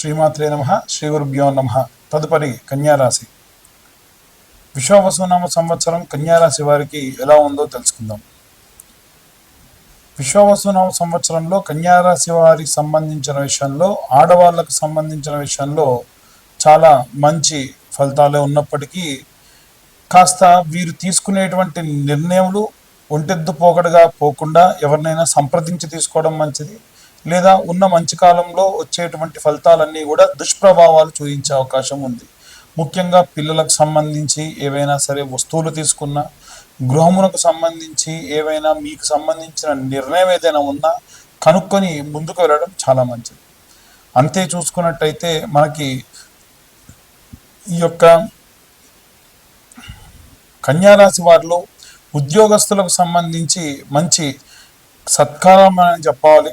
శ్రీమాత్రే నమ శ్రీ గురుభ్యో నమ. తదుపరి కన్యారాశి. విశ్వవసునామ సంవత్సరం కన్యారాశి వారికి ఎలా ఉందో తెలుసుకుందాం. విశ్వవసునామ సంవత్సరంలో కన్యారాశి వారికి సంబంధించిన విషయంలో ఆడవాళ్ళకు సంబంధించిన విషయంలో చాలా మంచి ఫలితాలే ఉన్నప్పటికీ కాస్త వీరు తీసుకునేటువంటి నిర్ణయములు ఒంటెద్దు పోకడగా పోకుండా ఎవరినైనా సంప్రదించి తీసుకోవడం మంచిది. లేదా ఉన్న మంచి కాలంలో వచ్చేటువంటి ఫలితాలన్నీ కూడా దుష్ప్రభావాలు చూపించే అవకాశం ఉంది. ముఖ్యంగా పిల్లలకు సంబంధించి ఏవైనా సరే వస్తువులు తీసుకున్నా గృహమునకు సంబంధించి ఏవైనా మీకు సంబంధించిన నిర్ణయం ఏదైనా ఉన్నా కనుక్కొని ముందుకు వెళ్ళడం చాలా మంచిది. అంతే చూసుకున్నట్టయితే మనకి ఈ యొక్క కన్యారాశి వారిలో ఉద్యోగస్తులకు సంబంధించి మంచి సత్కారం అని చెప్పాలి.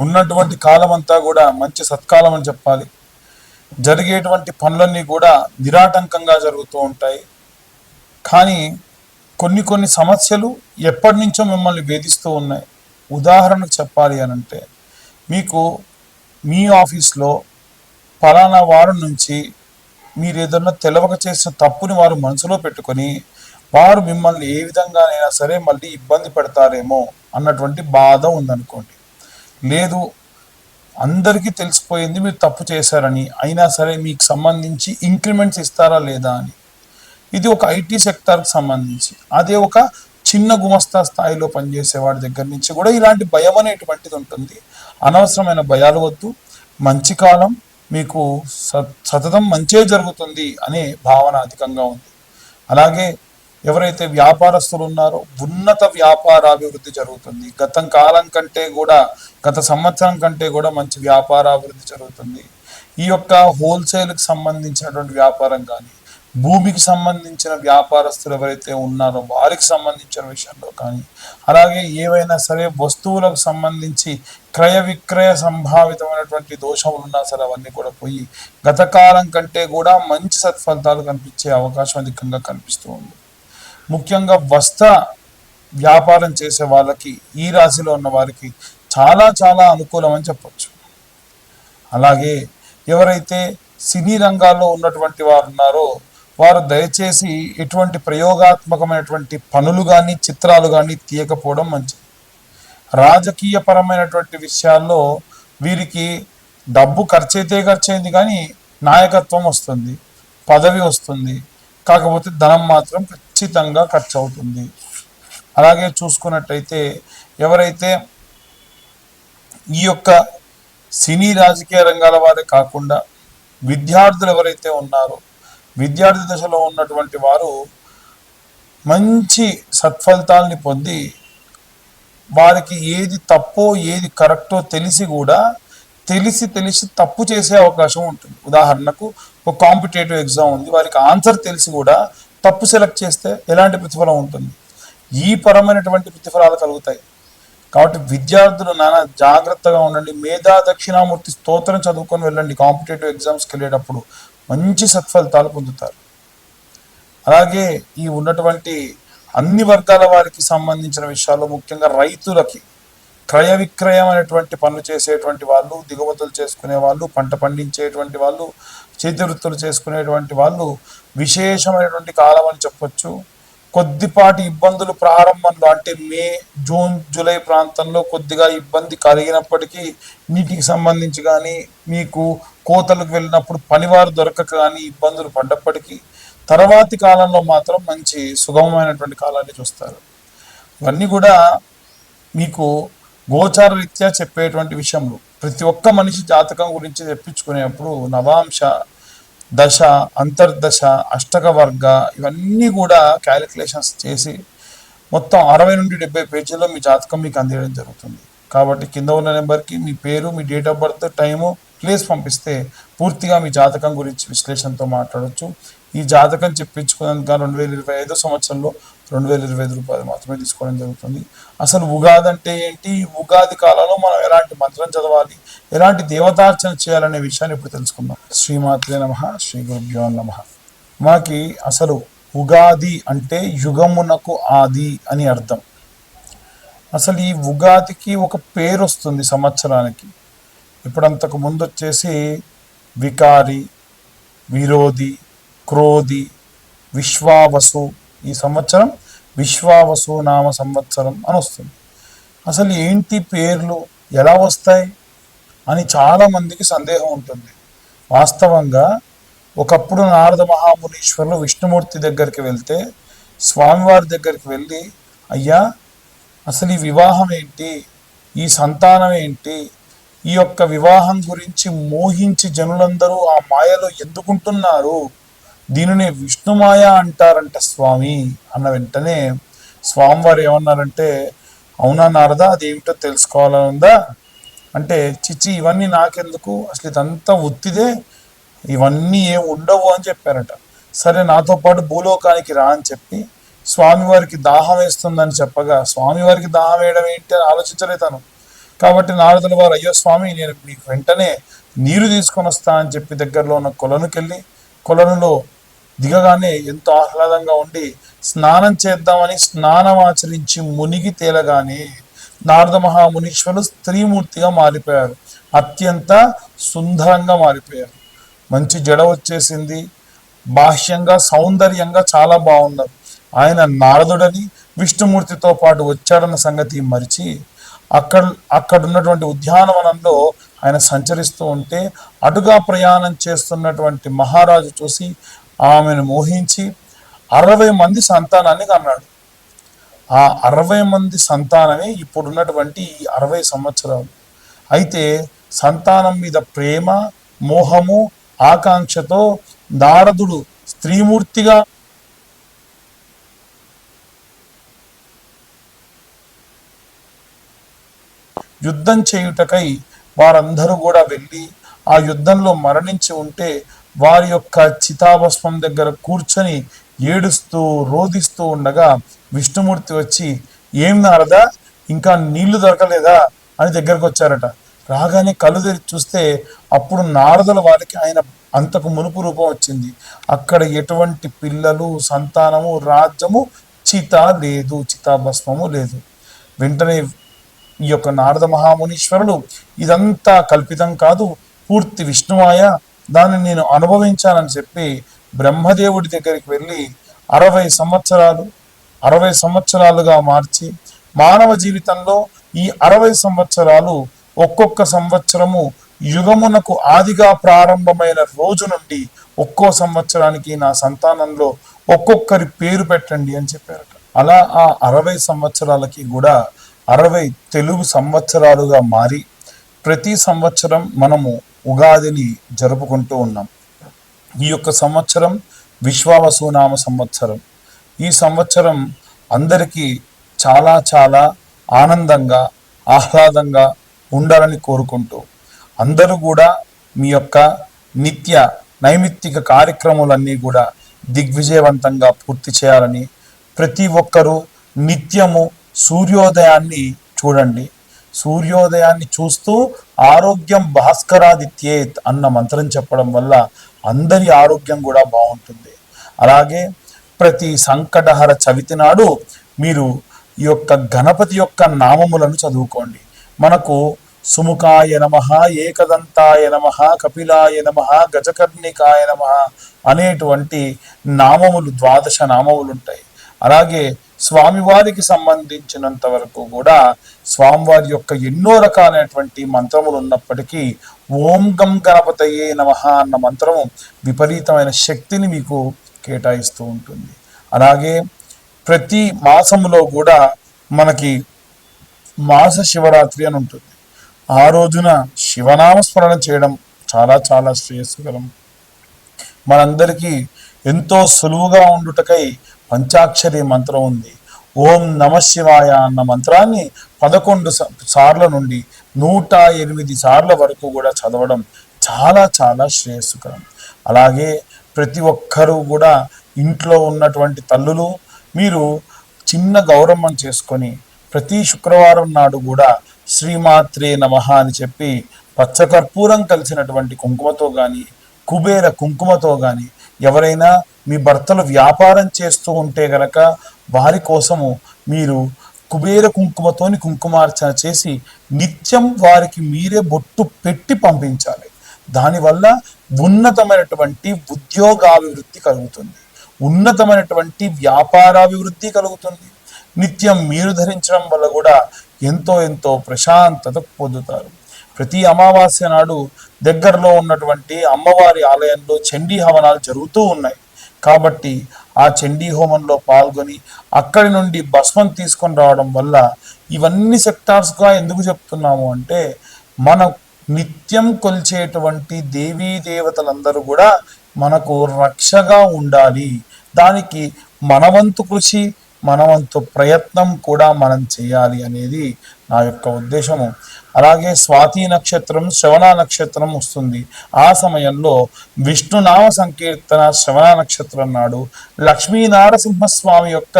ఉన్నటువంటి కాలం అంతా కూడా మంచి సత్కాలం అని చెప్పాలి. జరిగేటువంటి పనులన్నీ కూడా నిరాటంకంగా జరుగుతూ ఉంటాయి. కానీ కొన్ని కొన్ని సమస్యలు ఎప్పటి నుంచో మిమ్మల్ని వేధిస్తూ ఉన్నాయి. ఉదాహరణకు చెప్పాలి అని అంటే మీకు మీ ఆఫీస్లో ఫలానా వారం నుంచి మీరు ఏదన్నా తెలవక చేసిన తప్పుని వారు మనసులో పెట్టుకొని వారు మిమ్మల్ని ఏ విధంగానైనా సరే మళ్ళీ ఇబ్బంది పెడతారేమో అన్నటువంటి బాధ ఉందనుకోండి. లేదు. అందరికీ తెలిసిపోయింది మీరు తప్పు చేశారని. అయినా సరే మీకు సంబంధించి ఇంక్రిమెంట్స్ ఇస్తారా లేదా అని. ఇది ఒక ఐటీ సెక్టార్కి సంబంధించి. అదే ఒక చిన్న గుమస్తా స్థాయిలో పనిచేసే వాడి దగ్గర నుంచి కూడా ఇలాంటి భయం అనేటువంటిది ఉంటుంది. అనవసరమైన భయాలు వద్దు. మంచి కాలం మీకు సతతం మంచే జరుగుతుంది అనే భావన అధికంగా ఉంది. అలాగే ఎవరైతే వ్యాపారస్తులు ఉన్నారో ఉన్నత వ్యాపార అభివృద్ధి జరుగుతుంది. గతం కాలం కంటే కూడా గత సంవత్సరం కంటే కూడా మంచి వ్యాపార అభివృద్ధి జరుగుతుంది. ఈ యొక్క హోల్సేల్కి సంబంధించినటువంటి వ్యాపారం కానీ భూమికి సంబంధించిన వ్యాపారస్తులు ఎవరైతే ఉన్నారో వారికి సంబంధించిన విషయంలో కానీ అలాగే ఏవైనా సరే వస్తువులకు సంబంధించి క్రయ విక్రయ సంభావితమైనటువంటి దోషములు ఉన్నా సరే అవన్నీ కూడా పోయి గత కాలం కంటే కూడా మంచి సత్ఫలితాలు కనిపించే అవకాశం అధికంగా కనిపిస్తూ ఉంది. ముఖ్యంగా వస్త్ర వ్యాపారం చేసే వాళ్ళకి ఈ రాశిలో ఉన్న వారికి చాలా చాలా అనుకూలం అని చెప్పచ్చు. అలాగే ఎవరైతే సినీ రంగాల్లో ఉన్నటువంటి వారు ఉన్నారో వారు దయచేసి ఎటువంటి ప్రయోగాత్మకమైనటువంటి పనులు కానీ చిత్రాలు కానీ తీయకపోవడం మంచిది. రాజకీయ పరమైనటువంటి విషయాల్లో వీరికి డబ్బు ఖర్చైతే ఖర్చైంది కానీ నాయకత్వం వస్తుంది పదవి వస్తుంది కాకపోతే ధనం మాత్రం ఖచ్చితంగా ఖర్చు అవుతుంది అలాగే చూసుకున్నట్టయితే ఎవరైతే ఈ యొక్క సినీ రాజకీయ రంగాల వారే కాకుండా విద్యార్థులు ఎవరైతే ఉన్నారో విద్యార్థి దశలో ఉన్నటువంటి వారు మంచి సత్ఫలితాల్ని పొంది వారికి ఏది తప్పో ఏది కరెక్టో తెలిసి కూడా తెలిసి తెలిసి తప్పు చేసే అవకాశం ఉంటుంది. ఉదాహరణకు ఒక కాంపిటేటివ్ ఎగ్జామ్ ఉంది వారికి ఆన్సర్ తెలిసి కూడా తప్పు సెలెక్ట్ చేస్తే ఎలాంటి ప్రతిఫలం ఉంటుంది? ఈ పరమైనటువంటి ప్రతిఫలాలు కలుగుతాయి. కాబట్టి విద్యార్థులు నానా జాగ్రత్తగా ఉండండి. మేధా దక్షిణామూర్తి స్తోత్రం చదువుకొని వెళ్ళండి. కాంపిటేటివ్ ఎగ్జామ్స్కి వెళ్ళేటప్పుడు మంచి సత్ఫలితాలు పొందుతారు. అలాగే ఈ ఉన్నటువంటి అన్ని వర్గాల వారికి సంబంధించిన విషయాలు ముఖ్యంగా రైతులకి క్రయ విక్రయం అనేటువంటి పనులు చేసేటువంటి వాళ్ళు దిగుమతులు చేసుకునే వాళ్ళు పంట పండించేటువంటి వాళ్ళు చేతి వృత్తులు చేసుకునేటువంటి వాళ్ళు విశేషమైనటువంటి కాలం అని చెప్పొచ్చు. కొద్దిపాటి ఇబ్బందులు ప్రారంభంలో అంటే మే జూన్ జూలై ప్రాంతంలో కొద్దిగా ఇబ్బంది కలిగినప్పటికీ నీటికి సంబంధించి కానీ మీకు కోతలకు వెళ్ళినప్పుడు పనివారు దొరకక కానీ ఇబ్బందులు పడ్డప్పటికీ తర్వాతి కాలంలో మాత్రం మంచి సుగమమైనటువంటి కాలాన్ని చూస్తారు. ఇవన్నీ కూడా మీకు గోచార రీత్యా చెప్పేటువంటి విషయంలో ప్రతి ఒక్క మనిషి జాతకం గురించి తెప్పించుకునేప్పుడు నవాంశ దశ అంతర్దశ అష్టక వర్గ ఇవన్నీ కూడా క్యాలిక్యులేషన్స్ చేసి మొత్తం అరవై నుండి డెబ్బై పేజీల్లో మీ జాతకం మీకు అందించడం జరుగుతుంది. కాబట్టి కింద ఉన్న నెంబర్కి మీ పేరు మీ date of birth time place పంపిస్తే పూర్తిగా మీ జాతకం గురించి విశ్లేషణతో మాట్లాడొచ్చు. ఈ జాతకం చెప్పించుకున్నందుకు రెండు వేల ఇరవై ఐదో సంవత్సరంలో రెండు వేల ఇరవై ఐదు రూపాయలు మాత్రమే తీసుకోవడం జరుగుతుంది. అసలు ఉగాది అంటే ఏంటి? ఈ ఉగాది కాలంలో మనం ఎలాంటి మంత్రం చదవాలి? ఎలాంటి దేవతార్చన చేయాలనే విషయాన్ని ఇప్పుడు తెలుసుకుందాం. శ్రీమాత్రే నమ శ్రీ గురుభ్యో నమ. మనకి అసలు ఉగాది అంటే యుగమునకు ఆది అని అర్థం. అసలు ఈ ఉగాదికి ఒక పేరు వస్తుంది సంవత్సరానికి. ఇప్పుడంతకు ముందు వచ్చేసి వికారి విరోధి క్రోధి విశ్వావసు. ఈ సంవత్సరం విశ్వావసు నామ సంవత్సరం అని వస్తుంది. అసలు ఏంటి పేర్లు? ఎలా వస్తాయి? అని చాలా మందికి సందేహం ఉంటుంది. వాస్తవంగా ఒకప్పుడు నారద మహామునీశ్వరులు విష్ణుమూర్తి దగ్గరికి వెళ్తే స్వామివారి దగ్గరికి వెళ్ళి అయ్యా అసలు ఈ వివాహం ఏంటి? ఈ సంతానం ఏంటి? ఈ యొక్క వివాహం గురించి మోహించి జనులందరూ ఆ మాయలో ఎందుకుంటున్నారు? దీనిని విష్ణుమాయ అంటారంట స్వామి. అన్న వెంటనే స్వామివారు ఏమన్నారంటే అవునా నారదా అదేమిటో తెలుసుకోవాలని ఉందా? అంటే చిచ్చి ఇవన్నీ నాకెందుకు? అసలు ఇదంతా ఒత్తిదే. ఇవన్నీ ఏం ఉండవు అని చెప్పారట. సరే నాతో పాటు భూలోకానికి రా అని చెప్పి స్వామివారికి దాహం వేస్తుందని చెప్పగా స్వామివారికి దాహం వేయడం ఏంటి? అని ఆలోచించలేదు తను. కాబట్టి నారదుల వారు అయ్యో స్వామి నేను మీకు వెంటనే నీరు తీసుకొని వస్తా అని చెప్పి దగ్గరలో ఉన్న కొలనుకెళ్ళి కొలనులో దిగగానే ఎంతో ఆహ్లాదంగా ఉండి స్నానం చేద్దామని స్నానం ఆచరించి మునిగి తేలగానే నారద మహామునీశ్వరులు స్త్రీమూర్తిగా మారిపోయారు. అత్యంత సుందరంగా మారిపోయారు. మంచి జడ వచ్చేసింది. బాహ్యంగా సౌందర్యంగా చాలా బాగున్నారు. ఆయన నారదుడని విష్ణుమూర్తితో పాటు వచ్చాడన్న సంగతి మరిచి అక్కడ అక్కడ ఉన్నటువంటి ఉద్యానవనంలో ఆయన సంచరిస్తూ ఉంటే అటుగా ప్రయాణం చేస్తున్నటువంటి మహారాజు చూసి ఆమెను మోహించి అరవై మంది సంతానాన్ని కన్నాడు. ఆ అరవై మంది సంతానమే ఇప్పుడున్నటువంటి ఈ అరవై సంవత్సరాలు. అయితే సంతానం మీద ప్రేమ మోహము ఆకాంక్షతో నారదుడు స్త్రీమూర్తిగా యుద్ధం చేయుటకై వారందరూ కూడా వెళ్ళి ఆ యుద్ధంలో మరణించి ఉంటే వారి యొక్క చితాభస్మం దగ్గర కూర్చొని ఏడుస్తూ రోదిస్తూ ఉండగా విష్ణుమూర్తి వచ్చి ఏం నారదా? ఇంకా నీళ్ళు దొరకలేదా? అని దగ్గరకు వచ్చారట. రాగానే కళ్ళు తెరిచి చూస్తే అప్పుడు నారదుల వారికి ఆయన అంతకు మునుపు రూపం వచ్చింది. అక్కడ ఎటువంటి పిల్లలు సంతానము రాజ్యము చిత లేదు చితాభస్మము లేదు. వెంటనే ఈ యొక్క నారద మహామునీశ్వరుడు ఇదంతా కల్పితం కాదు పూర్తి విష్ణువాయ. దాన్ని నేను అనుభవించానని చెప్పి బ్రహ్మదేవుడి దగ్గరికి వెళ్ళి అరవై సంవత్సరాలు అరవై సంవత్సరాలుగా మార్చి మానవ జీవితంలో ఈ అరవై సంవత్సరాలు ఒక్కొక్క సంవత్సరము యుగమునకు ఆదిగా ప్రారంభమైన రోజు నుండి ఒక్కో సంవత్సరానికి నా సంతానంలో ఒక్కొక్కరి పేరు పెట్టండి అని చెప్పారట. అలా ఆ అరవై సంవత్సరాలకి కూడా అరవై తెలుగు సంవత్సరాలుగా మారి ప్రతి సంవత్సరం మనము ఉగాదిని జరుపుకుంటూ ఉన్నాం. ఈ యొక్క సంవత్సరం విశ్వావసునామ సంవత్సరం. ఈ సంవత్సరం అందరికీ చాలా చాలా ఆనందంగా ఆహ్లాదంగా ఉండాలని కోరుకుంటూ అందరూ కూడా మీ యొక్క నిత్య నైమిత్తిక కార్యక్రమాలన్నీ కూడా దిగ్విజయవంతంగా పూర్తి చేయాలని ప్రతి ఒక్కరూ నిత్యము సూర్యోదయాన్ని చూడండి. సూర్యోదయాన్ని చూస్తూ ఆరోగ్యం భాస్కరాదిత్యేత్ అన్న మంత్రం చెప్పడం వల్ల అందరి ఆరోగ్యం కూడా బాగుంటుంది. అలాగే ప్రతి సంకటహర చవితి నాడు మీరు ఈ యొక్క గణపతి యొక్క నామములను చదువుకోండి. మనకు సుముఖాయ నమ ఏకదంతాయ నమ కపిలాయ నమ గజకర్ణికాయ నమ అనేటువంటి నామములు ద్వాదశ నామములు ఉంటాయి అలాగే స్వామివారికి సంబంధించినంత వరకు కూడా స్వామివారి యొక్క ఎన్నో రకాలైనటువంటి మంత్రములు ఉన్నప్పటికీ ఓం గం గణపతయే నమ అన్న మంత్రము విపరీతమైన శక్తిని మీకు కేటాయిస్తూ ఉంటుంది. అలాగే ప్రతి మాసములో కూడా మనకి మాస శివరాత్రి అని ఉంటుంది. ఆ రోజున శివనామస్మరణ చేయడం చాలా చాలా శ్రేయస్కరం. మనందరికీ ఎంతో సులువుగా ఉండుటకై పంచాక్షరి మంత్రం ఉంది. ఓం నమ శివాయ అన్న మంత్రాన్ని పదకొండు సార్ల నుండి నూట ఎనిమిది సార్ల వరకు కూడా చదవడం చాలా చాలా శ్రేయస్కరం. అలాగే ప్రతి ఒక్కరూ కూడా ఇంట్లో ఉన్నటువంటి తల్లులు మీరు చిన్న గౌరవం చేసుకొని ప్రతి శుక్రవారం నాడు కూడా శ్రీమాత్రే నమ అని చెప్పి పచ్చకర్పూరం కలిసినటువంటి కుంకుమతో కానీ కుబేర కుంకుమతో కానీ ఎవరైనా మీ భర్తలు వ్యాపారం చేస్తూ ఉంటే గనక వారి కోసము మీరు కుబేర కుంకుమతోని కుంకుమార్చన చేసి నిత్యం వారికి మీరే బొట్టు పెట్టి పంపించాలి. దానివల్ల ఉన్నతమైనటువంటి ఉద్యోగాభివృద్ధి కలుగుతుంది. ఉన్నతమైనటువంటి వ్యాపారాభివృద్ధి కలుగుతుంది. నిత్యం మీరు ధరించడం వల్ల కూడా ఎంతో ఎంతో ప్రశాంతత పొందుతారు. ప్రతి అమావాస్య నాడు దగ్గరలో ఉన్నటువంటి అమ్మవారి ఆలయంలో చండీ హవనాలు జరుగుతూ ఉన్నాయి. కాబట్టి ఆ చండీ హోమంలో పాల్గొని అక్కడి నుండి భస్మం తీసుకొని రావడం వల్ల ఇవన్నీ సెక్టార్స్గా ఎందుకు చెప్తున్నాము అంటే మన నిత్యం కొలిచేటువంటి దేవీ దేవతలందరూ కూడా మనకు రక్షగా ఉండాలి. దానికి మనవంతు కృషి మనవంతు ప్రయత్నం కూడా మనం చేయాలి అనేది నా యొక్క ఉద్దేశము. అలాగే స్వాతి నక్షత్రం శ్రవణ నక్షత్రం వస్తుంది. ఆ సమయంలో విష్ణునామ సంకీర్తన శ్రవణ నక్షత్రం నాడు లక్ష్మీ నారసింహస్వామి యొక్క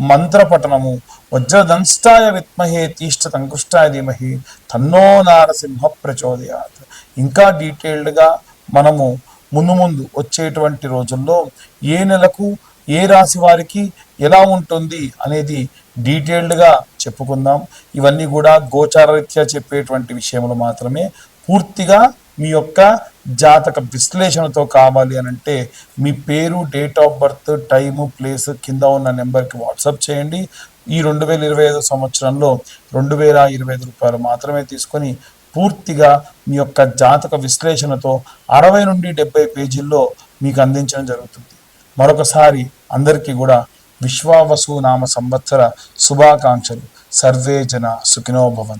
మంత్రపఠనము. వజ్రదంష్టాయ విత్మహే తీష్ట తంకుష్టాయ ధీమహి తన్నో నారసింహ ప్రచోదయాత్. ఇంకా డీటెయిల్డ్గా మనము ముందు ముందు వచ్చేటువంటి రోజుల్లో ఏ నెలకు ఏ రాశి వారికి ఎలా ఉంటుంది అనేది డీటెయిల్డ్గా చెప్పుకుందాం. ఇవన్నీ కూడా గోచారరీత్యా చెప్పేటువంటి విషయంలో మాత్రమే. పూర్తిగా మీ యొక్క జాతక విశ్లేషణతో కావాలి అని అంటే మీ పేరు date of birth time place కింద ఉన్న నెంబర్కి వాట్సాప్ చేయండి. ఈ రెండు వేల ఇరవై ఐదు సంవత్సరంలో రెండు వేల ఇరవై ఐదు రూపాయలు మాత్రమే తీసుకొని పూర్తిగా మీ యొక్క జాతక విశ్లేషణతో అరవై నుండి డెబ్బై పేజీల్లో మీకు అందించడం జరుగుతుంది. మరొకసారి అందరికీ కూడా విశ్వావసు నామ సంవత్సర శుభాకాంక్షలు. సర్వే జన సుఖినోభవన్